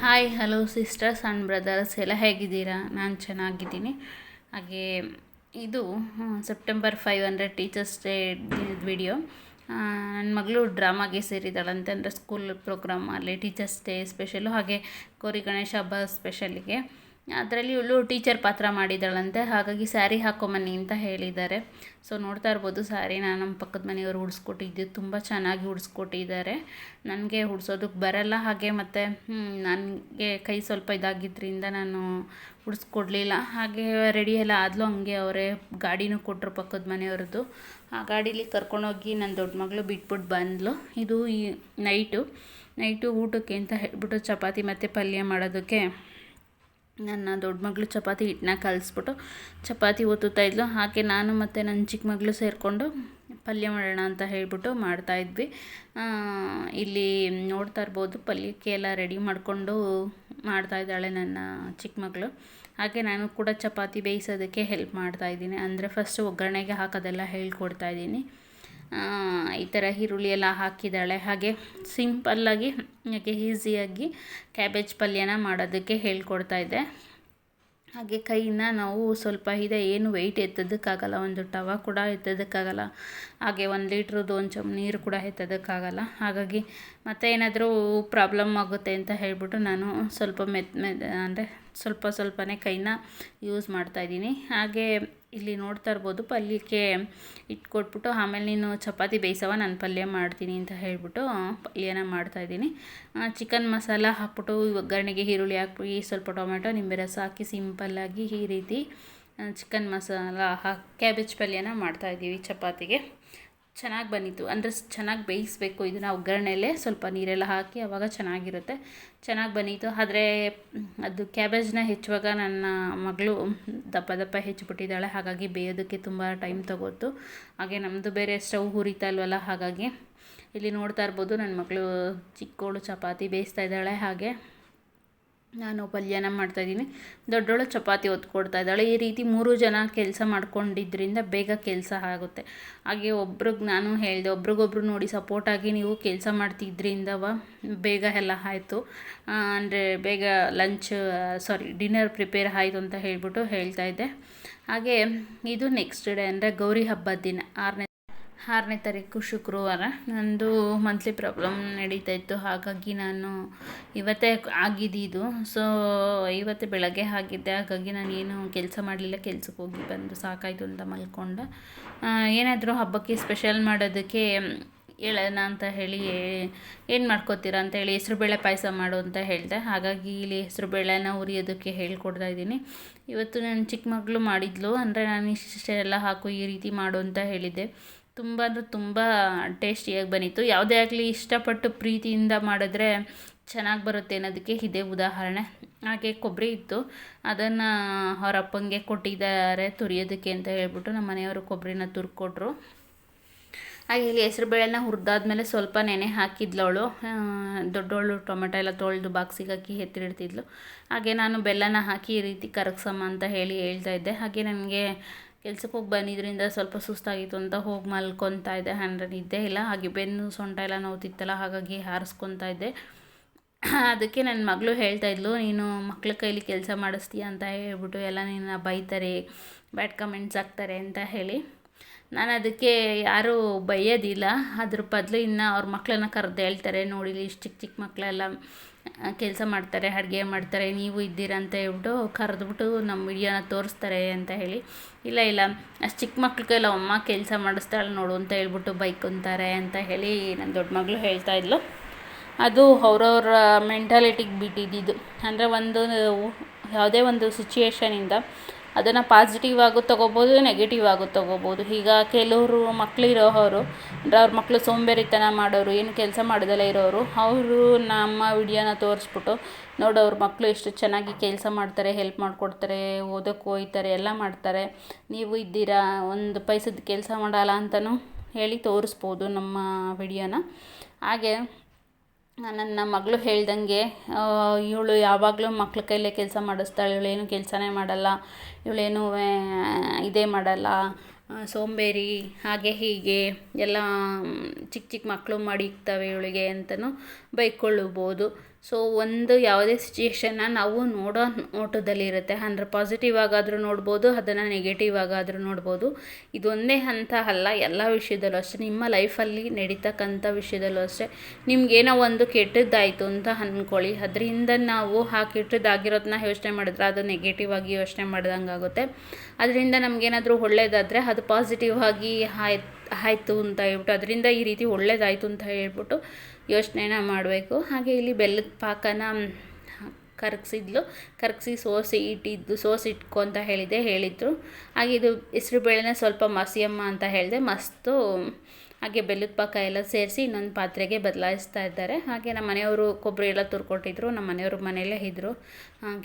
Hi hello sisters and brothers ಎಲ್ಲ ಹೇಗಿದ್ದೀರಾ? ನಾನು ಚೆನ್ನಾಗಿದ್ದೀನಿ. ಹಾಗೆ ಇದು ಸೆಪ್ಟೆಂಬರ್ ಫೈವ್ ಅಂದರೆ ಟೀಚರ್ಸ್ ಡೇ ವಿಡಿಯೋ ನನ್ನ ಮಗಳು ಡ್ರಾಮಾಗೆ ಸೇರಿದಾಳಂತೆ ಅಂದರೆ ಸ್ಕೂಲ್ ಪ್ರೋಗ್ರಾಮಲ್ಲಿ ಟೀಚರ್ಸ್ ಡೇ ಸ್ಪೆಷಲು ಹಾಗೆ ಗೌರಿ ಗಣೇಶ ಹಬ್ಬ ಸ್ಪೆಷಲಿಗೆ ಅದರಲ್ಲಿ ಇವಳು ಟೀಚರ್ ಪಾತ್ರ ಮಾಡಿದ್ದಾಳಂತೆ, ಹಾಗಾಗಿ ಸ್ಯಾರಿ ಹಾಕೊಂಬನ್ನಿ ಅಂತ ಹೇಳಿದ್ದಾರೆ. ಸೊ ನೋಡ್ತಾ ಇರ್ಬೋದು ಸ್ಯಾರಿನ ನಮ್ಮ ಪಕ್ಕದ ಮನೆಯವರು ಉಡ್ಸ್ಕೊಟ್ಟಿದ್ದು, ತುಂಬ ಚೆನ್ನಾಗಿ ಉಡ್ಸ್ಕೊಟ್ಟಿದ್ದಾರೆ. ನನಗೆ ಉಡ್ಸೋದಕ್ಕೆ ಬರಲ್ಲ, ಹಾಗೆ ಮತ್ತು ನನಗೆ ಕೈ ಸ್ವಲ್ಪ ಇದಾಗಿದ್ದರಿಂದ ನಾನು ಉಡ್ಸ್ಕೊಡ್ಲಿಲ್ಲ. ಹಾಗೆ ರೆಡಿ ಎಲ್ಲ ಆದಲು, ಹಂಗೆ ಅವರೇ ಗಾಡಿನೂ ಕೊಟ್ಟರು ಪಕ್ಕದ ಮನೆಯವ್ರದ್ದು. ಆ ಗಾಡೀಲಿ ಕರ್ಕೊಂಡೋಗಿ ನನ್ನ ದೊಡ್ಡ ಮಗಳು ಬಿಟ್ಬಿಟ್ಟು ಬಂದಳು ಇದು ಈ ನೈಟು ನೈಟು ಊಟಕ್ಕೆ ಅಂತ ಹೇಳ್ಬಿಟ್ಟು ಚಪಾತಿ ಮತ್ತು ಪಲ್ಯ ಮಾಡೋದಕ್ಕೆ ನನ್ನ ದೊಡ್ಡ ಮಗಳು ಚಪಾತಿ ಹಿಟ್ಟನ್ನ ಕಲಿಸ್ಬಿಟ್ಟು ಚಪಾತಿ ಒತ್ತುತ್ತಾ ಇದ್ಲು. ಹಾಗೆ ನಾನು ಮತ್ತು ನನ್ನ ಚಿಕ್ಕ ಮಗಳು ಸೇರಿಕೊಂಡು ಪಲ್ಯ ಮಾಡೋಣ ಅಂತ ಹೇಳ್ಬಿಟ್ಟು ಮಾಡ್ತಾಯಿದ್ವಿ ಇಲ್ಲಿ ನೋಡ್ತಾ ಇರ್ಬೋದು, ಪಲ್ಯಕ್ಕೆ ಎಲ್ಲ ರೆಡಿ ಮಾಡಿಕೊಂಡು ಮಾಡ್ತಾಯಿದ್ದಾಳೆ ನನ್ನ ಚಿಕ್ಕ ಮಗಳು. ಹಾಗೆ ನಾನು ಕೂಡ ಚಪಾತಿ ಬೇಯಿಸೋದಕ್ಕೆ ಹೆಲ್ಪ್ ಮಾಡ್ತಾಯಿದ್ದೀನಿ ಅಂದರೆ ಫಸ್ಟ್ ಒಗ್ಗರಣೆಗೆ ಹಾಕೋದೆಲ್ಲ ಹೇಳ್ಕೊಡ್ತಾ ಇದ್ದೀನಿ. ಈ ಥರ ಈರುಳ್ಳಿ ಎಲ್ಲ ಹಾಕಿದ್ದಾಳೆ. ಹಾಗೆ ಸಿಂಪಲ್ಲಾಗಿ ಹಾಗೆ ಈಸಿಯಾಗಿ ಕ್ಯಾಬೇಜ್ ಪಲ್ಯನ ಮಾಡೋದಕ್ಕೆ ಹೇಳ್ಕೊಡ್ತಾ ಇದ್ದೆ ಹಾಗೆ ಕೈನ ನಾವು ಸ್ವಲ್ಪ ಇದೆ, ಏನು ವೆಯ್ಟ್ ಎತ್ತೋದಕ್ಕಾಗಲ್ಲ, ಒಂದು ಟವ ಕೂಡ ಎತ್ತೋದಕ್ಕಾಗಲ್ಲ. ಹಾಗೆ ಒಂದು ಲೀಟ್ರದ್ದು ಒಂದು ಚಮ್ ನೀರು ಕೂಡ ಎತ್ತೋದಕ್ಕಾಗಲ್ಲ. ಹಾಗಾಗಿ ಮತ್ತೆ ಏನಾದರೂ ಪ್ರಾಬ್ಲಮ್ ಆಗುತ್ತೆ ಅಂತ ಹೇಳಿಬಿಟ್ಟು ನಾನು ಸ್ವಲ್ಪ ಮೆತ್ ಮೆತ್, ಅಂದರೆ ಸ್ವಲ್ಪ ಸ್ವಲ್ಪನೇ ಕೈನ ಯೂಸ್ ಮಾಡ್ತಾಯಿದ್ದೀನಿ ಹಾಗೆ ಇಲ್ಲಿ ನೋಡ್ತಾ ಇರ್ಬೋದು, ಪಲ್ಯಕ್ಕೆ ಇಟ್ಕೊಟ್ಬಿಟ್ಟು ಆಮೇಲೆ ನೀನು ಚಪಾತಿ ಬೇಯಿಸವ, ನಾನು ಪಲ್ಯ ಮಾಡ್ತೀನಿ ಅಂತ ಹೇಳಿಬಿಟ್ಟು ಪಲ್ಯನ ಮಾಡ್ತಾಯಿದ್ದೀನಿ ಚಿಕನ್ ಮಸಾಲ ಹಾಕ್ಬಿಟ್ಟು ಒಗ್ಗರಣೆಗೆ ಈರುಳ್ಳಿ ಹಾಕಿ ಸ್ವಲ್ಪ ಟೊಮೆಟೊ, ನಿಂಬೆ ರಸ ಹಾಕಿ ಸಿಂಪಲ್ಲಾಗಿ ಈ ರೀತಿ ಚಿಕನ್ ಮಸಾಲ ಹಾಕಿ ಕ್ಯಾಬೇಜ್ ಪಲ್ಯನ ಮಾಡ್ತಾಯಿದ್ದೀವಿ ಚಪಾತಿಗೆ. ಚೆನ್ನಾಗಿ ಬಂದಿತ್ತು. ಅಂದರೆ ಚೆನ್ನಾಗಿ ಬೇಯಿಸಬೇಕು. ಇದನ್ನು ಒಗ್ಗರಣೆಯಲ್ಲೇ ಸ್ವಲ್ಪ ನೀರೆಲ್ಲ ಹಾಕಿ ಅವಾಗ ಚೆನ್ನಾಗಿರುತ್ತೆ. ಚೆನ್ನಾಗಿ ಬಂದಿತ್ತು. ಆದರೆ ಅದು ಕ್ಯಾಬೇಜ್ನ ಹೆಚ್ಚುವಾಗ ನನ್ನ ಮಗಳು ದಪ್ಪ ದಪ್ಪ ಹೆಚ್ಚಿಬಿಟ್ಟಿದ್ದಾಳೆ. ಹಾಗಾಗಿ ಬೇಯೋದಕ್ಕೆ ತುಂಬ ಟೈಮ್ ತಗೋತು. ಹಾಗೆ ನಮ್ಮದು ಬೇರೆ ಸ್ಟವ್ ಹುರಿತಾ ಇಲ್ವಲ್ಲ, ಹಾಗಾಗಿ ಇಲ್ಲಿ ನೋಡ್ತಾ ಇರ್ಬೋದು. ನನ್ನ ಮಗಳು ಚಿಕ್ಕೋಳು ಚಪಾತಿ ಬೇಯಿಸ್ತಾ ಇದ್ದಾಳೆ. ಹಾಗೆ ನಾನು ಪಲ್ಯನ ಮಾಡ್ತಾಯಿದ್ದೀನಿ ದೊಡ್ಡೋಳು ಚಪಾತಿ ಹೊತ್ಕೊಡ್ತಾ ಇದ್ದಾಳೆ. ಈ ರೀತಿ ಮೂರು ಜನ ಕೆಲಸ ಮಾಡ್ಕೊಂಡಿದ್ದರಿಂದ ಬೇಗ ಕೆಲಸ ಆಗುತ್ತೆ. ಹಾಗೆ ಒಬ್ರಿಗೆ ನಾನು ಹೇಳಿದೆ, ಒಬ್ರಿಗೊಬ್ರು ನೋಡಿ ಸಪೋರ್ಟಾಗಿ ನೀವು ಕೆಲಸ ಮಾಡ್ತಿದ್ದರಿಂದವ ಬೇಗ ಎಲ್ಲ ಆಯಿತು. ಅಂದರೆ ಬೇಗ ಲಂಚ್ ಸಾರಿ ಡಿನ್ನರ್ ಪ್ರಿಪೇರ್ ಆಯಿತು ಅಂತ ಹೇಳಿಬಿಟ್ಟು ಹೇಳ್ತಾ ಇದ್ದೆ. ಹಾಗೆ ಇದು ನೆಕ್ಸ್ಟ್ ಡೇ ಅಂದರೆ ಗೌರಿ ಹಬ್ಬದ ದಿನ, ಆರನೇ ಆರನೇ ತಾರೀಕು ಶುಕ್ರವಾರ. ನಂದು ಮಂತ್ಲಿ ಪ್ರಾಬ್ಲಮ್ ನಡೀತಾ ಇತ್ತು. ಹಾಗಾಗಿ ನಾನು ಇವತ್ತೇ ಆಗಿದ್ದು. ಸೊ ಇವತ್ತು ಬೆಳಗ್ಗೆ ಆಗಿದ್ದೆ. ಹಾಗಾಗಿ ನಾನು ಏನು ಕೆಲಸ ಮಾಡಲಿಲ್ಲ. ಕೆಲ್ಸಕ್ಕೆ ಹೋಗಿ ಬಂದು ಸಾಕಾಯಿತು ಅಂತ ಮಲ್ಕೊಂಡೆ. ಏನಾದರೂ ಹಬ್ಬಕ್ಕೆ ಸ್ಪೆಷಲ್ ಮಾಡೋದಕ್ಕೆ ಹೇಳೋಣ ಅಂತ ಹೇಳಿ ಏನು ಮಾಡ್ಕೋತೀರಾ ಅಂತ ಹೇಳಿ ಹೆಸರುಬೇಳೆ ಪಾಯಸ ಮಾಡು ಅಂತ ಹೇಳಿದೆ. ಹಾಗಾಗಿ ಇಲ್ಲಿ ಹೆಸರುಬೇಳೆನ ಉರಿಯೋದಕ್ಕೆ ಹೇಳ್ಕೊಡ್ತಾ ಇದ್ದೀನಿ. ಇವತ್ತು ನನ್ನ ಚಿಕ್ಕ ಮಗಳು ಮಾಡಿದ್ಲು. ಅಂದರೆ ನಾನು ಇಷ್ಟೆಲ್ಲ ಹಾಕು ಈ ರೀತಿ ಮಾಡು ಅಂತ ಹೇಳಿದ್ದೆ. ತುಂಬ ಅಂದರೆ ತುಂಬ ಟೇಸ್ಟಿಯಾಗಿ ಬಂದಿತ್ತು. ಯಾವುದೇ ಆಗಲಿ ಇಷ್ಟಪಟ್ಟು ಪ್ರೀತಿಯಿಂದ ಮಾಡಿದ್ರೆ ಚೆನ್ನಾಗಿ ಬರುತ್ತೆ ಅನ್ನೋದಕ್ಕೆ ಇದೇ ಉದಾಹರಣೆ. ಹಾಗೆ ಕೊಬ್ಬರಿ ಇತ್ತು. ಅದನ್ನು ಅವ್ರ ಅಪ್ಪಂಗೆ ಕೊಟ್ಟಿದ್ದಾರೆ ತುರಿಯೋದಕ್ಕೆ ಅಂತ ಹೇಳ್ಬಿಟ್ಟು ನಮ್ಮ ಮನೆಯವರು ಕೊಬ್ಬರಿನ ತುರ್ಕೊಟ್ರು. ಹಾಗೆ ಇಲ್ಲಿ ಹೆಸರುಬೇಳೆನ ಹುರಿದಾದ್ಮೇಲೆ ಸ್ವಲ್ಪ ನೆನೆ ಹಾಕಿದ್ಲು ಅವಳು. ದೊಡ್ಡವಳು ಟೊಮೆಟೊ ಎಲ್ಲ ತೊಳೆದು ಬಾಕ್ಸಿಗೆ ಹಾಕಿ ಎತ್ತಿಡ್ತಿದ್ಲು. ಹಾಗೆ ನಾನು ಬೆಲ್ಲನ ಹಾಕಿ ಈ ರೀತಿ ಕರಗ್ಸಮ್ಮ ಅಂತ ಹೇಳಿ ಹೇಳ್ತಾ ಇದ್ದೆ. ಹಾಗೆ ನನಗೆ ಕೆಲ್ಸಕ್ಕೆ ಹೋಗಿ ಬಂದಿದ್ದರಿಂದ ಸ್ವಲ್ಪ ಸುಸ್ತಾಗಿತ್ತು ಅಂತ ಹೋಗಿ ಮಲ್ಕೊತಾ ಇದ್ದೆ. ಹ್ಯಾಂಡ್ರೆ ಇದ್ದೇ ಇಲ್ಲ. ಹಾಗೆ ಬೆನ್ನು ಸೊಂಟ ಎಲ್ಲ ನೋವ್ತಿತ್ತಲ್ಲ, ಹಾಗಾಗಿ ಹಾರಿಸ್ಕೊತಾ ಇದ್ದೆ. ಅದಕ್ಕೆ ನನ್ನ ಮಗಳು ಹೇಳ್ತಾ ಇದ್ಲು, ನೀನು ಮಕ್ಳ ಕೈಲಿ ಕೆಲಸ ಮಾಡಿಸ್ತೀಯ ಅಂತ ಹೇಳ್ಬಿಟ್ಟು ಎಲ್ಲ ನಿನ್ನ ಬೈತಾರೆ, ಬ್ಯಾಡ್ ಕಮೆಂಟ್ಸ್ ಆಗ್ತಾರೆ ಅಂತ ಹೇಳಿ. ನಾನು ಅದಕ್ಕೆ ಯಾರೂ ಬಯ್ಯೋದಿಲ್ಲ ಅದ್ರ ಬದಲು ಇನ್ನು ಅವ್ರ ಮಕ್ಕಳನ್ನ ಕರೆದು ಹೇಳ್ತಾರೆ, ನೋಡಿ ಇಷ್ಟು ಚಿಕ್ಕ ಚಿಕ್ಕ ಮಕ್ಕಳೆಲ್ಲ ಕೆಲಸ ಮಾಡ್ತಾರೆ, ಅಡುಗೆ ಮಾಡ್ತಾರೆ, ನೀವು ಇದ್ದೀರ ಅಂತ ಹೇಳ್ಬಿಟ್ಟು ಕರೆದ್ಬಿಟ್ಟು ನಮ್ಮ ವಿಡಿಯೋನ ತೋರಿಸ್ತಾರೆ ಅಂತ ಹೇಳಿ. ಇಲ್ಲ ಇಲ್ಲ, ಅಷ್ಟು ಚಿಕ್ಕ ಮಕ್ಳಿಗೆಲ್ಲ ಅಮ್ಮ ಕೆಲಸ ಮಾಡಿಸ್ತಾಳೆ ನೋಡು ಅಂತ ಹೇಳ್ಬಿಟ್ಟು ಬೈಕೊಂತಾರೆ ಅಂತ ಹೇಳಿ ನನ್ನ ದೊಡ್ಡ ಮಗಳು ಹೇಳ್ತಾ ಇದ್ಲು. ಅದು ಅವ್ರವ್ರ ಮೆಂಟಾಲಿಟಿಗೆ ಬಿಟ್ಟಿದ್ದು ಅಂದರೆ ಒಂದು, ಯಾವುದೇ ಒಂದು ಸಿಚುಯೇಷನಿಂದ ಅದನ್ನು ಪಾಸಿಟಿವ್ ಆಗು ತೊಗೋಬೋದು ನೆಗೆಟಿವ್ ಆಗು ತೊಗೋಬೋದು. ಈಗ ಕೆಲವರು ಮಕ್ಕಳಿರೋರು ಅಂದರೆ ಅವ್ರ ಮಕ್ಕಳು ಸೋಂಬೇರಿತನ ಮಾಡೋರು, ಏನು ಕೆಲಸ ಮಾಡ್ದಲೇ ಇರೋರು, ಅವರು ನಮ್ಮ ವಿಡಿಯೋನ ತೋರಿಸ್ಬಿಟ್ಟು ನೋಡು ಅವ್ರ ಮಕ್ಕಳು ಎಷ್ಟು ಚೆನ್ನಾಗಿ ಕೆಲಸ ಮಾಡ್ತಾರೆ ಹೆಲ್ಪ್ ಮಾಡಿಕೊಡ್ತಾರೆ ಓದೋಕ್ಕೆ ಹೋಯ್ತಾರೆ ಎಲ್ಲ ಮಾಡ್ತಾರೆ. ನೀವು ಇದ್ದೀರಾ, ಒಂದು ಪೈಸದ ಕೆಲಸ ಮಾಡಲ್ಲ ಅಂತಲೂ ಹೇಳಿ ತೋರಿಸ್ಬೋದು ನಮ್ಮ ವಿಡಿಯೋನ. ಹಾಗೆ ನನ್ನ ಮಗಳು ಹೇಳ್ದಂಗೆ ಇವಳು ಯಾವಾಗಲೂ ಮಕ್ಳ ಕೈಲೇ ಕೆಲಸ ಮಾಡಿಸ್ತಾಳೆ ಇವಳೇನು ಕೆಲಸನೇ ಮಾಡಲ್ಲ ಇವಳೇನು ಇದೇ ಮಾಡಲ್ಲ ಸೋಂಬೇರಿ, ಹಾಗೆ ಹೀಗೆ, ಎಲ್ಲ ಚಿಕ್ಕ ಚಿಕ್ಕ ಮಕ್ಕಳು ಮಡಿಗ್ತವೆ ಇವಳಿಗೆ ಅಂತಲೂ ಬೈಕೊಳ್ಳಬಹುದು ಸೊ ಒಂದು ಯಾವುದೇ ಸಿಚುಯೇಷನ್ನ ನಾವು ನೋಡೋ ನೋಟದಲ್ಲಿ ಇರುತ್ತೆ ಅಂದರೆ ಪಾಸಿಟಿವ್ ಆಗಾದರೂ ನೋಡ್ಬೋದು, ಅದನ್ನು ನೆಗೆಟಿವ್ ಆಗಾದರೂ ನೋಡ್ಬೋದು. ಇದೊಂದೇ ಅಂತ ಅಲ್ಲ, ಎಲ್ಲ ವಿಷಯದಲ್ಲೂ ಅಷ್ಟೇ. ನಿಮ್ಮ ಲೈಫಲ್ಲಿ ನಡೀತಕ್ಕಂಥ ವಿಷಯದಲ್ಲೂ ಅಷ್ಟೇ. ನಿಮಗೇನೋ ಒಂದು ಕೆಟ್ಟದ್ದಾಯಿತು ಅಂತ ಅಂದ್ಕೊಳ್ಳಿ ಅದರಿಂದ ನಾವು ಆ ಕೆಟ್ಟದ್ದಾಗಿರೋದನ್ನ ಯೋಚನೆ ಮಾಡಿದ್ರೆ ಅದು ನೆಗೆಟಿವ್ ಆಗಿ ಯೋಚನೆ ಮಾಡ್ದಂಗೆ ಆಗುತ್ತೆ. ಅದರಿಂದ ನಮಗೇನಾದರೂ ಒಳ್ಳೇದಾದರೆ ಅದು ಪಾಸಿಟಿವ್ ಆಗಿ ಆಯ್ತು ಆಯಿತು ಅಂತ ಹೇಳ್ಬಿಟ್ಟು, ಅದರಿಂದ ಈ ರೀತಿ ಒಳ್ಳೇದಾಯಿತು ಅಂತ ಹೇಳ್ಬಿಟ್ಟು ಯೋಚನೆನ ಮಾಡಬೇಕು. ಹಾಗೆ ಇಲ್ಲಿ ಬೆಲ್ಲದ ಪಾಕನ ಕರಗಿಸಿದ್ಲು. ಕರಗಿಸಿ ಸೋಸಿ ಇಟ್ಟಿದ್ದು, ಸೋಸಿ ಇಟ್ಕೊ ಅಂತ ಹೇಳಿದೆ, ಹೇಳಿದರು. ಹಾಗೆ ಇದು ಹೆಸ್ರು ಬೇಳೆನ ಸ್ವಲ್ಪ ಮಸಿಯಮ್ಮ ಅಂತ ಹೇಳಿದೆ. ಮಸ್ತು ಹಾಗೆ ಬೆಲ್ಲದ ಪಾಕ ಎಲ್ಲ ಸೇರಿಸಿ ಇನ್ನೊಂದು ಪಾತ್ರೆಗೆ ಬದಲಾಯಿಸ್ತಾ ಇದ್ದಾರೆ. ಹಾಗೆ ನಮ್ಮ ಮನೆಯವರು ಕೊಬ್ಬರಿ ಎಲ್ಲ ತುರ್ಕೊಟ್ಟಿದ್ರು. ನಮ್ಮ ಮನೆಯವರು ಮನೆಯಲ್ಲೇ ಇದ್ದರು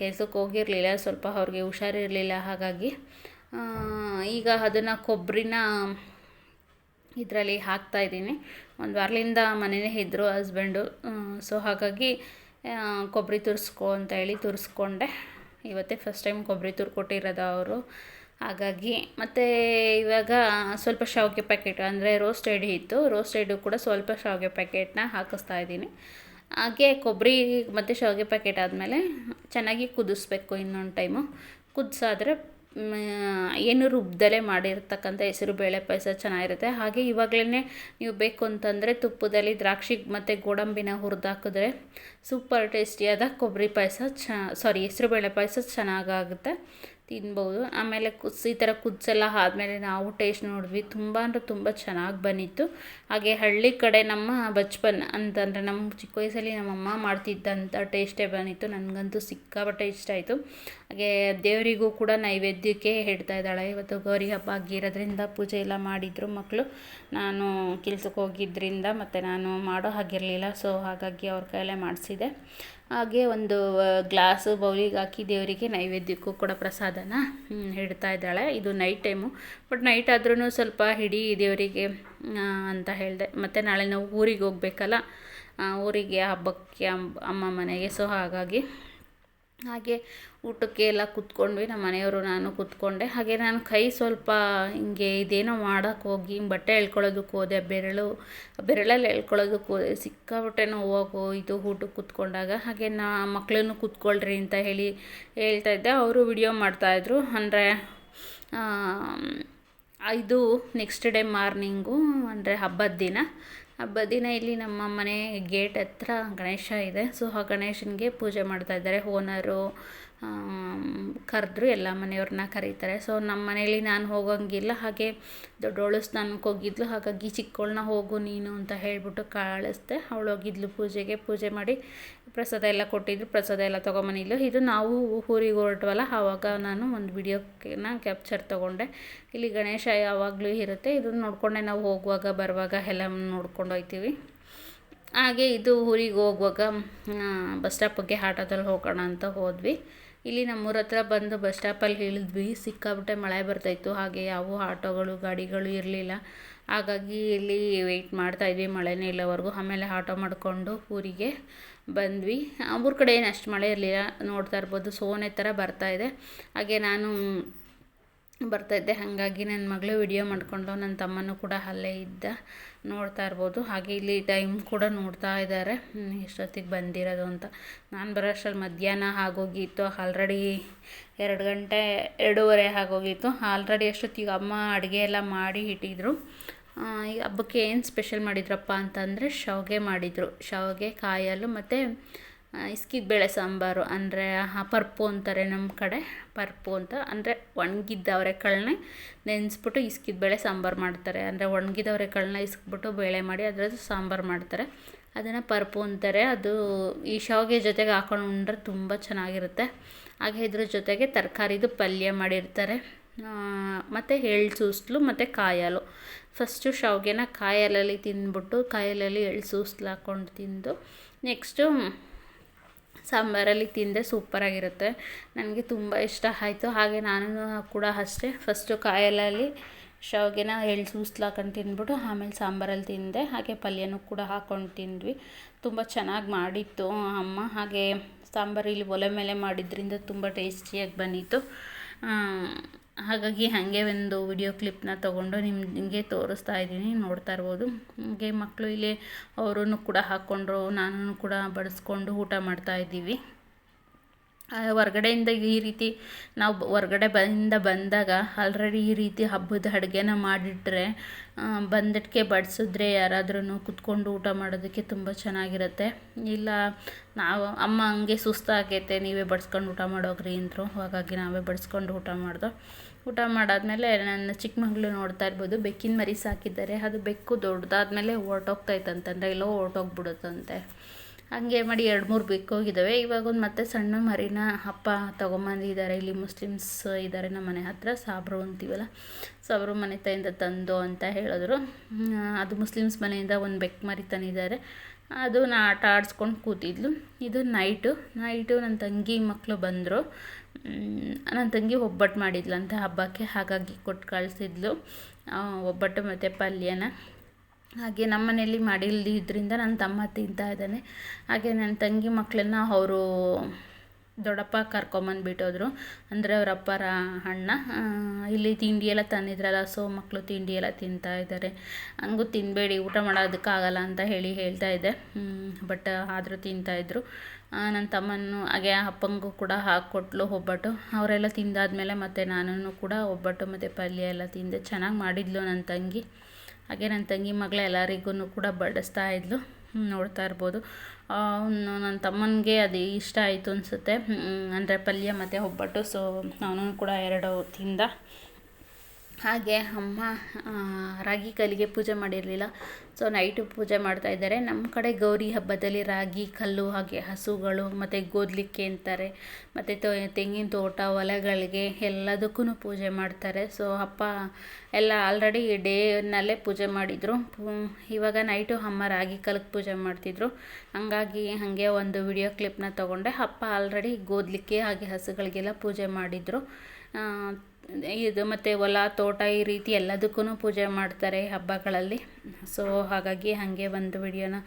ಕೆಲಸಕ್ಕೆ ಹೋಗಿರಲಿಲ್ಲ, ಸ್ವಲ್ಪ ಅವ್ರಿಗೆ ಹುಷಾರಿರಲಿಲ್ಲ ಹಾಗಾಗಿ. ಈಗ ಅದನ್ನು ಕೊಬ್ಬರಿನ ಇದರಲ್ಲಿ ಹಾಕ್ತಾ ಇದ್ದೀನಿ. ಒಂದು ವಾರಲಿಂದ ಮನೆಯೇ ಇದ್ದರು ಹಸ್ಬೆಂಡು ಸೊ ಹಾಗಾಗಿ ಕೊಬ್ಬರಿ ತುರಿಸ್ಕೊ ಅಂತ ಹೇಳಿ ತುರಿಸ್ಕೊಂಡೆ. ಇವತ್ತೇ ಫಸ್ಟ್ ಟೈಮ್ ಕೊಬ್ಬರಿ ತುರ್ಕೊಟ್ಟಿರೋದು ಅವರು. ಹಾಗಾಗಿ, ಮತ್ತು ಇವಾಗ ಸ್ವಲ್ಪ ಶಾವಿಗೆ ಪ್ಯಾಕೆಟ್ ಅಂದರೆ ರೋಸ್ಟೆಡ್ ಇತ್ತು. ರೋಸ್ಟೆಡು ಕೂಡ ಸ್ವಲ್ಪ ಶಾವಿಗೆ ಪ್ಯಾಕೆಟ್ನ ಹಾಕಿಸ್ತಾ ಇದ್ದೀನಿ. ಹಾಗೆ ಕೊಬ್ಬರಿ ಮತ್ತು ಶಾವಿಗೆ ಪ್ಯಾಕೆಟ್ ಆದಮೇಲೆ ಚೆನ್ನಾಗಿ ಕುದಿಸ್ಬೇಕು ಇನ್ನೊಂದು ಟೈಮು ಕುದಿಸಾದ್ರೆ ಏನು ರುಬ್ದಲೇ ಮಾಡಿರ್ತಕ್ಕಂಥ ಹೆಸರು ಬೇಳೆ ಪಾಯಸ ಚೆನ್ನಾಗಿರುತ್ತೆ. ಹಾಗೆ ಇವಾಗಲೇ ನೀವು ಬೇಕು ಅಂತಂದರೆ ತುಪ್ಪದಲ್ಲಿ ದ್ರಾಕ್ಷಿ ಮತ್ತು ಗೋಡಂಬಿನ ಹುರಿದಾಕಿದ್ರೆ ಸೂಪರ್ ಟೇಸ್ಟಿಯಾದ ಕೊಬ್ಬರಿ ಪಾಯಸ ಚ ಸಾರಿ ಹೆಸರು ಬೇಳೆ ಪಾಯಸ ಚೆನ್ನಾಗಾಗುತ್ತೆ. ತಿನ್ಬೋದು. ಆಮೇಲೆ ಕುದ್ಸಿ ಈ ಥರ ಕುದಿಸೆಲ್ಲ ಆದಮೇಲೆ ನಾವು ಟೇಸ್ಟ್ ನೋಡಿದ್ವಿ. ತುಂಬ ಅಂದರೆ ತುಂಬ ಚೆನ್ನಾಗಿ ಬಂದಿತ್ತು. ಹಾಗೆ ಹಳ್ಳಿ ಕಡೆ ನಮ್ಮ ಬಚ್ಪನ್ ಅಂತಂದರೆ ನಮ್ಮ ಚಿಕ್ಕ ವಯಸ್ಸಲ್ಲಿ ನಮ್ಮಮ್ಮ ಮಾಡ್ತಿದ್ದಂಥ ಟೇಸ್ಟೇ ಬಂದಿತ್ತು. ನನಗಂತೂ ಸಿಕ್ಕಾಪಟ್ಟೆ ಇಷ್ಟ ಆಯಿತು. ಹಾಗೆ ದೇವರಿಗೂ ಕೂಡ ನೈವೇದ್ಯಕ್ಕೆ ಹೇಳ್ತಾ ಇದ್ದಾಳೆ. ಇವತ್ತು ಗೌರಿ ಹಬ್ಬ ಆಗಿರೋದ್ರಿಂದ ಪೂಜೆ ಎಲ್ಲ ಮಾಡಿದರು ಮಕ್ಕಳು ನಾನು ಕೆಲ್ಸಕ್ಕೆ ಹೋಗಿದ್ದರಿಂದ ಮತ್ತು ನಾನು ಮಾಡೋ ಹಾಗಿರಲಿಲ್ಲ. ಸೊ ಹಾಗಾಗಿ ಅವ್ರ ಕೈಯಲ್ಲೇ ಮಾಡಿಸಿದೆ. ಹಾಗೆ ಒಂದು ಗ್ಲಾಸು ಬೌಲಿಗೆ ಹಾಕಿ ದೇವರಿಗೆ ನೈವೇದ್ಯಕ್ಕೂ ಕೂಡ ಪ್ರಸಾದನ ಹಿಡ್ತಾ ಇದ್ದಾಳೆ. ಇದು ನೈಟ್ ಟೈಮು ಬಟ್ ನೈಟ್ ಆದ್ರೂ ಸ್ವಲ್ಪ ಹಿಡಿ ದೇವರಿಗೆ ಅಂತ ಹೇಳಿದೆ. ಮತ್ತು ನಾಳೆ ನಾವು ಊರಿಗೆ ಹೋಗ್ಬೇಕಲ್ಲ ಊರಿಗೆ ಹಬ್ಬಕ್ಕೆ, ಅಮ್ಮ ಮನೆಗೆ. ಸೊ ಹಾಗಾಗಿ ಹಾಗೆ ಊಟಕ್ಕೆ ಎಲ್ಲ ಕುತ್ಕೊಂಡ್ವಿ, ನಮ್ಮ ಮನೆಯವರು ನಾನು ಕುತ್ಕೊಂಡೆ. ಹಾಗೆ ನಾನು ಕೈ ಸ್ವಲ್ಪ ಹಿಂಗೆ ಇದೇನೋ ಮಾಡೋಕ್ಕೆ ಹೋಗಿ ಬಟ್ಟೆ ಎಳ್ಕೊಳ್ಳೋದಕ್ಕೆ ಹೋದೆ, ಬೆರಳು, ಬೆರಳಲ್ಲಿ ಎಳ್ಕೊಳ್ಳೋದಕ್ಕೆ ಹೋದೆ. ಸಿಕ್ಕಾಬಟ್ಟೆ ನೋವಾಗೋ ಇದು ಊಟಕ್ಕೆ ಕುತ್ಕೊಂಡಾಗ. ಹಾಗೆ ನಾ ಮಕ್ಕಳನ್ನು ಕೂತ್ಕೊಳ್ರಿ ಅಂತ ಹೇಳಿ ಹೇಳ್ತಾ ಇದ್ದೆ. ಅವರು ವಿಡಿಯೋ ಮಾಡ್ತಾಯಿದ್ರು ಅಂದರೆ ಇದು ನೆಕ್ಸ್ಟ್ ಡೇ ಮಾರ್ನಿಂಗು ಅಂದರೆ ಹಬ್ಬದ ದಿನ. ಹಬ್ಬದ ದಿನ ಇಲ್ಲಿ ನಮ್ಮ ಮನೆ ಗೇಟ್ ಹತ್ರ ಗಣೇಶ ಇದೆ. ಸೊ ಆ ಗಣೇಶನಿಗೆ ಪೂಜೆ ಮಾಡ್ತಾ ಇದ್ದಾರೆ. ಓನರು ಕರೆದ್ರು ಎಲ್ಲ ಮನೆಯವ್ರನ್ನ ಕರೀತಾರೆ. ಸೊ ನಮ್ಮ ಮನೇಲಿ ನಾನು ಹೋಗೋಂಗಿಲ್ಲ. ಹಾಗೆ ದೊಡ್ಡವಳು ಸ್ನಾನಕ್ಕೆ ಹೋಗಿದ್ಲು. ಹಾಗಾಗಿ ಚಿಕ್ಕವಳನ್ನ ಹೋಗು ನೀನು ಅಂತ ಹೇಳಿಬಿಟ್ಟು ಕಳಿಸ್ದೆ. ಅವಳು ಹೋಗಿದ್ಲು ಪೂಜೆಗೆ. ಪೂಜೆ ಮಾಡಿ ಪ್ರಸಾದ ಎಲ್ಲ ಕೊಟ್ಟಿದ್ರು. ಪ್ರಸಾದ ಎಲ್ಲ ತೊಗೊಂಬನಿದ್ಲು ಇದು ನಾವು ಊರಿಗೆ ಹೊರಟ್ವಲ್ಲ, ಆವಾಗ ನಾನು ಒಂದು ವಿಡಿಯೋನ ಕ್ಯಾಪ್ಚರ್ ತೊಗೊಂಡೆ. ಇಲ್ಲಿ ಗಣೇಶ ಯಾವಾಗಲೂ ಇರುತ್ತೆ. ಇದನ್ನು ನೋಡಿಕೊಂಡೆ ನಾವು ಹೋಗುವಾಗ, ಬರುವಾಗ ಎಲ್ಲ ನೋಡ್ಕೊಂಡು ಹೋಗ್ತೀವಿ ಹಾಗೆ ಇದು ಊರಿಗೆ ಹೋಗುವಾಗ ಬಸ್ ಸ್ಟಾಪಿಗೆ ಆಟೋದಲ್ಲಿ ಹೋಗೋಣ ಅಂತ ಹೋದ್ವಿ. ಇಲ್ಲಿ ನಮ್ಮೂರ ಹತ್ರ ಬಂದು ಬಸ್ ಸ್ಟಾಪಲ್ಲಿ ಇಳಿದ್ವಿ. ಸಿಕ್ಕಾಪಟ್ಟೆ ಮಳೆ ಬರ್ತಾಯಿತ್ತು ಹಾಗೆ ಯಾವ ಆಟೋಗಳು, ಗಾಡಿಗಳು ಇರಲಿಲ್ಲ. ಹಾಗಾಗಿ ಇಲ್ಲಿ ವೆಯ್ಟ್ ಮಾಡ್ತಾಯಿದ್ವಿ ಮಳೆನೇ ಇಲ್ಲವರೆಗೂ. ಆಮೇಲೆ ಆಟೋ ಮಾಡಿಕೊಂಡು ಊರಿಗೆ ಬಂದ್ವಿ. ಊರ ಕಡೆ ಏನು ಅಷ್ಟು ಮಳೆ ಇರಲಿಲ್ಲ. ನೋಡ್ತಾ ಇರ್ಬೋದು. ಸೋನೆ ಥರ ಬರ್ತಾಯಿದೆ ಹಾಗೆ ನಾನು ಬರ್ತಾಯಿದ್ದೆ ಹಾಗಾಗಿ ನನ್ನ ಮಗಳು ವಿಡಿಯೋ ಮಾಡಿಕೊಂಡು ನನ್ನ ತಮ್ಮನೂ ಕೂಡ ಅಲ್ಲೇ ಇದ್ದ. ನೋಡ್ತಾ ಇರ್ಬೋದು. ಹಾಗೆ ಇಲ್ಲಿ ಟೈಮ್ ಕೂಡ ನೋಡ್ತಾ ಇದ್ದಾರೆ ಎಷ್ಟೊತ್ತಿಗೆ ಬಂದಿರೋದು ಅಂತ. ನಾನು ಬರೋ ಅಷ್ಟರಲ್ಲಿ ಮಧ್ಯಾಹ್ನ ಆಗೋಗಿತ್ತು. ಆಲ್ರೆಡಿ ಎರಡು ಗಂಟೆ, ಎರಡೂವರೆ ಆಗೋಗಿತ್ತು. ಆಲ್ರೆಡಿ ಎಷ್ಟೊತ್ತಿಗೆ ಅಮ್ಮ ಅಡುಗೆ ಎಲ್ಲ ಮಾಡಿ ಇಟ್ಟಿದ್ರು. ಈ ಹಬ್ಬಕ್ಕೆ ಏನು ಸ್ಪೆಷಲ್ ಮಾಡಿದ್ರಪ್ಪ ಅಂತಂದರೆ, ಶಾವಿಗೆ ಮಾಡಿದರು. ಶಾವಿಗೆ ಕಾಯಲು ಮತ್ತು ಇಸ್ಕಿದ ಬೇಳೆ ಸಾಂಬಾರು ಅಂದರೆ ಪರ್ಪು ಅಂತಾರೆ ನಮ್ಮ ಕಡೆ. ಪರ್ಪು ಅಂತ ಅಂದರೆ ಒಣಗಿದ್ದ ಅವರೆಕಾಳನ್ನೇ ನೆನೆಸ್ಬಿಟ್ಟು ಇಸ್ಕಿದ ಬೇಳೆ ಸಾಂಬಾರು ಮಾಡ್ತಾರೆ. ಅಂದರೆ ಒಣಗಿದ ಅವರೆಕಾಳನ್ನ ಇಸ್ಕ್ಬಿಟ್ಟು ಬೇಳೆ ಮಾಡಿ ಅದರದ್ದು ಸಾಂಬಾರು ಮಾಡ್ತಾರೆ. ಅದನ್ನು ಪರ್ಪು ಅಂತಾರೆ. ಅದು ಈ ಶಾವಿಗೆ ಜೊತೆಗೆ ಹಾಕೊಂಡು ಉಂಡ್ರೆ ತುಂಬ ಚೆನ್ನಾಗಿರುತ್ತೆ. ಹಾಗೆ ಇದ್ರ ಜೊತೆಗೆ ತರಕಾರಿದು ಪಲ್ಯ ಮಾಡಿರ್ತಾರೆ. ಮತ್ತು ಎಳ್ಳು ಸೂಸ್ಲು ಮತ್ತು ಕಾಯಿ ಹಾಲು ಫಸ್ಟು ಶಾವಿಗೆನ ಕಾಯಲಲ್ಲಿ ತಿಂದ್ಬಿಟ್ಟು ಕಾಯಲಲ್ಲಿ ಎಳ್ಳು ಸೂಸ್ಲು ಹಾಕ್ಕೊಂಡು ತಿಂದು, ನೆಕ್ಸ್ಟು ಸಾಂಬಾರಲ್ಲಿ ತಿಂದೆ ಸೂಪರಾಗಿರುತ್ತೆ. ನನಗೆ ತುಂಬ ಇಷ್ಟ ಆಯಿತು. ಹಾಗೆ ನಾನು ಕೂಡ ಅಷ್ಟೇ. ಫಸ್ಟು ಕಾಯಲಲ್ಲಿ ಶಾವ್ಗೆನ ಎಳ್ಳು ಸೂಸ್ಲು ಹಾಕೊಂಡು ತಿಂದ್ಬಿಟ್ಟು ಆಮೇಲೆ ಸಾಂಬಾರಲ್ಲಿ ತಿಂದೆ. ಹಾಗೆ ಪಲ್ಯನೂ ಕೂಡ ಹಾಕ್ಕೊಂಡು ತಿಂದ್ವಿ. ತುಂಬ ಚೆನ್ನಾಗಿ ಮಾಡಿತ್ತು ಅಮ್ಮ. ಹಾಗೆ ಸಾಂಬಾರು ಇಲ್ಲಿ ಒಲೆ ಮೇಲೆ ಮಾಡಿದ್ರಿಂದ ತುಂಬ ಟೇಸ್ಟಿಯಾಗಿ ಬಂದಿತ್ತು. ಹಾಗಾಗಿ ಹಾಗೆ ಒಂದು ವಿಡಿಯೋ ಕ್ಲಿಪ್ನ ತೊಗೊಂಡು ನಿಮಗೆ ತೋರಿಸ್ತಾ ಇದ್ದೀನಿ, ನೋಡ್ತಾ ಇರ್ಬೋದು. ಹಾಗೆ ಮಕ್ಕಳು ಇಲ್ಲಿ ಅವರೂ ಕೂಡ ಹಾಕ್ಕೊಂಡ್ರು ನಾನು ಕೂಡ ಬಡಿಸ್ಕೊಂಡು ಊಟ ಮಾಡ್ತಾ ಇದ್ದೀವಿ. ಹೊರ್ಗಡೆಯಿಂದ ಈ ರೀತಿ ನಾವು ಹೊರ್ಗಡೆ ಬಂದ, ಬಂದಾಗ ಆಲ್ರೆಡಿ ಈ ರೀತಿ ಹಬ್ಬದ ಅಡುಗೆನ ಮಾಡಿಟ್ರೆ ಬಂದಟ್ಕೆ ಬಡಿಸಿದ್ರೆ ಯಾರಾದ್ರೂ ಕುತ್ಕೊಂಡು ಊಟ ಮಾಡೋದಕ್ಕೆ ತುಂಬ ಚೆನ್ನಾಗಿರುತ್ತೆ. ಇಲ್ಲ, ನಾವು ಅಮ್ಮ ಹಂಗೆ ಸುಸ್ತಾಗೈತೆ, ನೀವೇ ಬಡ್ಸ್ಕೊಂಡು ಊಟ ಮಾಡೋಗ್ರಿ ಅಂದರು. ಹಾಗಾಗಿ ನಾವೇ ಬಡಿಸ್ಕೊಂಡು ಊಟ ಮಾಡ್ದೋ. ಊಟ ಮಾಡಾದಮೇಲೆ ನನ್ನ ಚಿಕ್ಕ ಮಗಳು ನೋಡ್ತಾ ಇರ್ಬೋದು. ಬೆಕ್ಕಿನ ಮರಿ ಸಾಕಿದ್ದಾರೆ. ಅದು ಬೆಕ್ಕು ದೊಡ್ಡದಾದ್ಮೇಲೆ ಹೊರ್ಟೋಗ್ತೈತಂತಂದರೆ ಎಲ್ಲೋ ಹೊರ್ಟೋಗ್ಬಿಡುತ್ತಂತೆ. ಹಂಗೆ ಮಾಡಿ ಎರಡು ಮೂರು ಬೆಕ್ಕೋಗಿದ್ದಾವೆ. ಇವಾಗ ಒಂದು ಮತ್ತೆ ಸಣ್ಣ ಮರಿನ ಅಪ್ಪ ತೊಗೊಂಬಂದಿದ್ದಾರೆ. ಇಲ್ಲಿ ಮುಸ್ಲಿಮ್ಸ್ ಇದ್ದಾರೆ ನಮ್ಮ ಮನೆ ಹತ್ತಿರ ಸಾಬ್ರು ಅಂತೀವಲ್ಲ? ಸಾಬ್ರು ಮನೆ ತಾಯಿಂದ ತಂದು ಅಂತ ಹೇಳಿದ್ರು. ಅದು ಮುಸ್ಲಿಮ್ಸ್ ಮನೆಯಿಂದ ಒಂದು ಬೆಕ್ಕು ಮರಿ ತಂದಿದ್ದಾರೆ. ಅದು ನಾ ಆಟ ಆಡಿಸ್ಕೊಂಡು ಕೂತಿದ್ಲು. ಇದು ನೈಟು. ನೈಟು ನನ್ನ ತಂಗಿ ಮಕ್ಕಳು ಬಂದರು. ನನ್ನ ತಂಗಿ ಒಬ್ಬಟ್ಟು ಮಾಡಿದ್ಲಂತೆ ಹಬ್ಬಕ್ಕೆ, ಹಾಗಾಗಿ ಕೊಟ್ಟು ಕಳಿಸಿದ್ಲು. ಒಬ್ಬಟ್ಟು ಮತ್ತು ಪಲ್ಯನ. ಹಾಗೆ ನಮ್ಮ ಮನೆಯಲ್ಲಿ ಮಾಡಿಲ್ದಿದ್ದರಿಂದ ನನ್ನ ತಮ್ಮ ತಿಂತಾ ಇದ್ದಾನೆ. ಹಾಗೆ ನನ್ನ ತಂಗಿ ಮಕ್ಕಳನ್ನ ಅವರು ದೊಡ್ಡಪ್ಪ ಕರ್ಕೊಂಬಂದುಬಿಟ್ಟೋದ್ರು. ಅಂದರೆ ಅವ್ರ ಅಪ್ಪರ ಅಣ್ಣ. ಇಲ್ಲಿ ತಿಂಡಿ ಎಲ್ಲ ತಂದಿದ್ರಲ್ಲ, ಸೊ ಮಕ್ಕಳು ತಿಂಡಿ ಎಲ್ಲ ತಿಂತಾ ಇದ್ದಾರೆ. ಹಂಗೂ ತಿನ್ನಬೇಡಿ ಊಟ ಮಾಡೋದಕ್ಕಾಗಲ್ಲ ಅಂತ ಹೇಳಿ ಹೇಳ್ತಾ ಇದ್ದೆ ಬಟ್ ಆದರೂ ತಿಂತಾಯಿದ್ರು ನನ್ನ ತಮ್ಮನೂ ಹಾಗೆ ಅಪ್ಪಂಗೂ ಕೂಡ ಹಾಕ್ಕೊಟ್ಲು ಒಬ್ಬಟ್ಟು. ಅವರೆಲ್ಲ ತಿಂದಾದಮೇಲೆ ಮತ್ತು ನಾನು ಕೂಡ ಒಬ್ಬಟ್ಟು ಮತ್ತು ಪಲ್ಯ ಎಲ್ಲ ತಿಂದೆ ಚೆನ್ನಾಗಿ ಮಾಡಿದ್ಲು ನನ್ನ ತಂಗಿ. ಹಾಗೆ ನನ್ನ ತಂಗಿ ಮಗಳ ಎಲ್ಲರಿಗೂ ಕೂಡ ಬಡಿಸ್ತಾ ಇದ್ಲು. ನೋಡ್ತಾ ಇರ್ಬೋದು. ನನ್ನ ತಮ್ಮನಿಗೆ ಅದು ಇಷ್ಟ ಆಯಿತು ಅನಿಸುತ್ತೆ. ಅಂದರೆ ಪಲ್ಯ ಮತ್ತು ಒಬ್ಬಟ್ಟು, ಸೊ ಅವನು ಕೂಡ ಎರಡು ತಿಂದ. ಹಾಗೆ ಅಮ್ಮ ರಾಗಿ ಕಲ್ಲಿಗೆ ಪೂಜೆ ಮಾಡಿರಲಿಲ್ಲ. ಸೊ ನೈಟು ಪೂಜೆ ಮಾಡ್ತಾ ಇದ್ದಾರೆ. ನಮ್ಮ ಕಡೆ ಗೌರಿ ಹಬ್ಬದಲ್ಲಿ ರಾಗಿ, ಕಲ್ಲು, ಹಾಗೆ ಹಸುಗಳು, ಮತ್ತು ಗೋದ್ಲಿಕ್ಕೆ ಅಂತಾರೆ ಮತ್ತು ತೆಂಗಿನ ತೋಟ, ಹೊಲಗಳಿಗೆ ಎಲ್ಲದಕ್ಕೂ ಪೂಜೆ ಮಾಡ್ತಾರೆ. ಸೊ ಅಪ್ಪ ಎಲ್ಲ ಆಲ್ರೆಡಿ ಡೇನಲ್ಲೇ ಪೂಜೆ ಮಾಡಿದರು. ಇವಾಗ ನೈಟು ಅಮ್ಮ ರಾಗಿ ಕಲ್ಗೆ ಪೂಜೆ ಮಾಡ್ತಿದ್ರು. ಹಂಗಾಗಿ ಹಾಗೆ ಒಂದು ವಿಡಿಯೋ ಕ್ಲಿಪ್ನ ತೊಗೊಂಡೆ. ಅಪ್ಪ ಆಲ್ರೆಡಿ ಗೋದ್ಲಿಕ್ಕೆ ಹಾಗೆ ಹಸುಗಳಿಗೆಲ್ಲ ಪೂಜೆ ಮಾಡಿದರು. ಇದು ಮತ್ತು ಹೊಲ, ತೋಟ ಈ ರೀತಿ ಎಲ್ಲದಕ್ಕೂ ಪೂಜೆ ಮಾಡ್ತಾರೆ ಹಬ್ಬಗಳಲ್ಲಿ. ಸೊ ಹಾಗಾಗಿ ಹಾಗೆ ಒಂದು ವಿಡಿಯೋನ,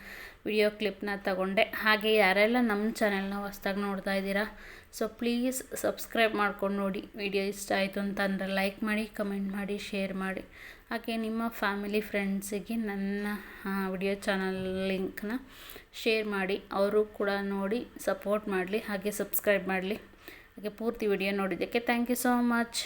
ವಿಡಿಯೋ ಕ್ಲಿಪ್ನ ತಗೊಂಡೆ. ಹಾಗೆ ಯಾರೆಲ್ಲ ನಮ್ಮ ಚಾನೆಲ್ನ ಹೊಸ್ದಾಗಿ ನೋಡ್ತಾ ಇದ್ದೀರಾ ಸೊ ಪ್ಲೀಸ್ ಸಬ್ಸ್ಕ್ರೈಬ್ ಮಾಡ್ಕೊಂಡು ನೋಡಿ. ವಿಡಿಯೋ ಇಷ್ಟ ಆಯಿತು ಅಂತಂದರೆ ಲೈಕ್ ಮಾಡಿ ಕಮೆಂಟ್ ಮಾಡಿ ಶೇರ್ ಮಾಡಿ. ಹಾಗೆ ನಿಮ್ಮ ಫ್ಯಾಮಿಲಿ ಫ್ರೆಂಡ್ಸಿಗೆ ನನ್ನ ವಿಡಿಯೋ ಚಾನಲ್ ಲಿಂಕ್ನ ಶೇರ್ ಮಾಡಿ. ಅವರು ಕೂಡ ನೋಡಿ ಸಪೋರ್ಟ್ ಮಾಡಲಿ, ಹಾಗೆ ಸಬ್ಸ್ಕ್ರೈಬ್ ಮಾಡಲಿ. ಹಾಗೆ ಪೂರ್ತಿ ವಿಡಿಯೋ ನೋಡಿದ್ದಕ್ಕೆ ಥ್ಯಾಂಕ್ ಯು ಸೋ ಮಚ್